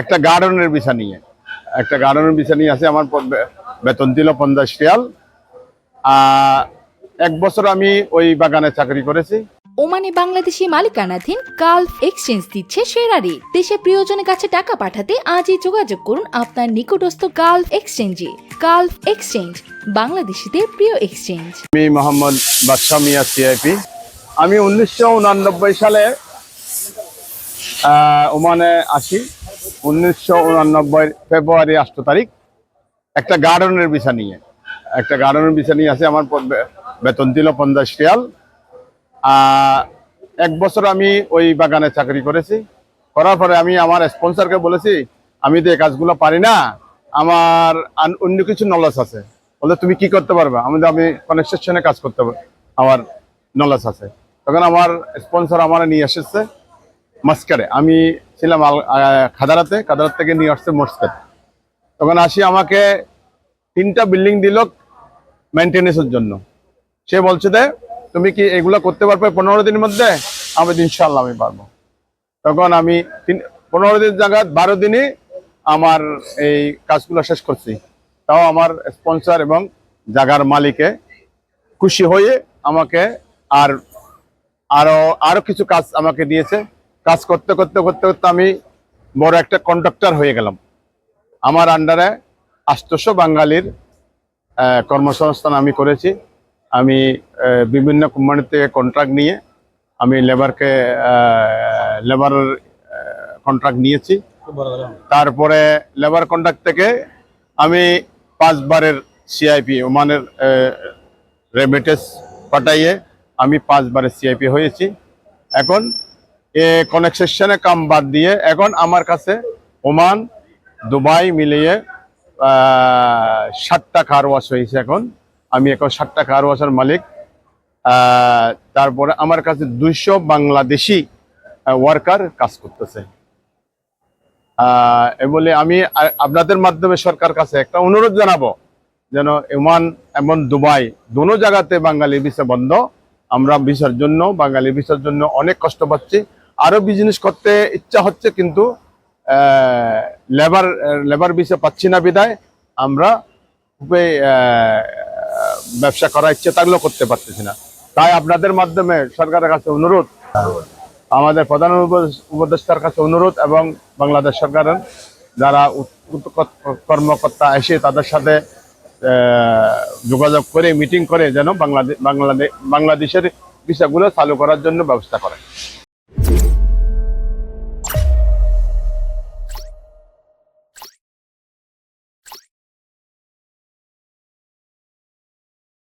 একটা গার্ডেনের বিষয় নিয়ে। একটা গার্ডেনের বিষয় নিয়ে আছে আমার বেতন দিল পঞ্চাশ রিয়াল। এক বছর আমি ওই বাগানে চাকরি করেছি। ওমানে বাংলাদেশি মালিকানাধীন গালফ এক্সচেঞ্জ দিচ্ছে সেরা রেট দেশে প্রিয়জনের কাছে টাকা পাঠাতে আজই যোগাযোগ করুন আপনার নিকটস্থ গালফ এক্সচেঞ্জে। গালফ এক্সচেঞ্জ বাংলাদেশিদের প্রিয় এক্সচেঞ্জ। আমি মোহাম্মদ বাদশাহ মিয়া সিআইপি আমি উনিশশো উনানব্বই সালে ওমানে আসি। উনিশশো উনানব্বই ফেব্রুয়ারি আষ্ট তারিখ, একটা গার্ডেনের বিষয় নিয়ে। একটা গার্ডেনের বিষয় নিয়ে আছে আমার বেতন দিল পঞ্চাশ রিয়াল। এক বছর আমি ওই বাগানে চাকরি করেছি। করার পরে আমি আমার স্পন্সরকে বলেছি, আমি তো এই কাজগুলো পারি না। আমার অন্য কিছু নলেজ আছে। বলে, তুমি কি করতে পারবে? আমি তো আমি কনস্ট্রাকশনে কাজ করতে পারব আমার নলেজ আছে। তখন আমার স্পন্সর আমার নিয়ে এসেছে। মাস্কারে। আমি ছিলাম খাদারাতে খাদারাত থেকে নিয়ে আসছে মস্কাত তখন আসি আমাকে তিনটা বিল্ডিং দিল মেনটেনেন্সের জন্য। সে বলছে যে, তুমি কি এগুলো করতে পারবে পনেরো দিনের মধ্যে? আমি ইনশাল্লাহ আমি পারব। তখন আমি তিন, পনেরো দিন জায়গা বারো দিনই আমার এই কাজগুলো শেষ করছি। তাও আমার স্পন্সর এবং জাগার মালিকে খুশি হয়ে আমাকে আর, আরও আরও কিছু কাজ আমাকে দিয়েছে। কাজ করতে করতে করতে করতে আমি বড় একটা কন্ডাক্টর হয়ে গেলাম। আমার আন্ডারে আষ্টশো বাঙালির কর্মসংস্থান আমি করেছি। আমি বিভিন্ন কোম্পানি থেকে কন্ট্রাক্ট নিয়ে আমি লেবারকে লেবারের কন্ট্রাক্ট নিয়েছি। তারপরে লেবার কন্ট্রাক্ট থেকে আমি পাঁচবারের সিআইপি ওমানের রেমিটেন্স পাঠাইয়ে আমি পাঁচবারের সিআইপি হয়েছি। এখন এ কনেকশনে কাম বাদ দিয়ে এখন আমার কাছে ওমান, দুবাই মিলিয়ে ষাটটা কার ওয়াশ হয়েছে এখন। আমি এখন ষাটটা কার ওয়াশের মালিক। তারপরে আমার কাছে দুইশো বাংলাদেশি ওয়ার্কার কাজ করতেছে। বলে আমি আপনাদের মাধ্যমে সরকার কাছে একটা অনুরোধ জানাব, যেন ওমান এবং দুবাই দোনো জায়গাতে বাঙালি ভিসা বন্ধ। আমরা ভিসার জন্য বাঙালি ভিসার জন্য অনেক কষ্ট পাচ্ছি। আরও বিজনেস করতে ইচ্ছা হচ্ছে, কিন্তু লেবার লেবার ভিসা পাচ্ছি না বিদায় আমরা খুবই ব্যবসা করার ইচ্ছে থাকলেও করতে পারতেছি না। তাই আপনাদের মাধ্যমে সরকারের কাছে অনুরোধ, আমাদের প্রধান উপ- উপদেষ্টার কাছে অনুরোধ এবং বাংলাদেশ সরকারের যারা কর্মকর্তা এসে তাদের সাথে যোগাযোগ করে মিটিং করে যেন বাংলাদেশ বাংলাদেশ বাংলাদেশের বিষয়গুলো চালু করার জন্য ব্যবস্থা করে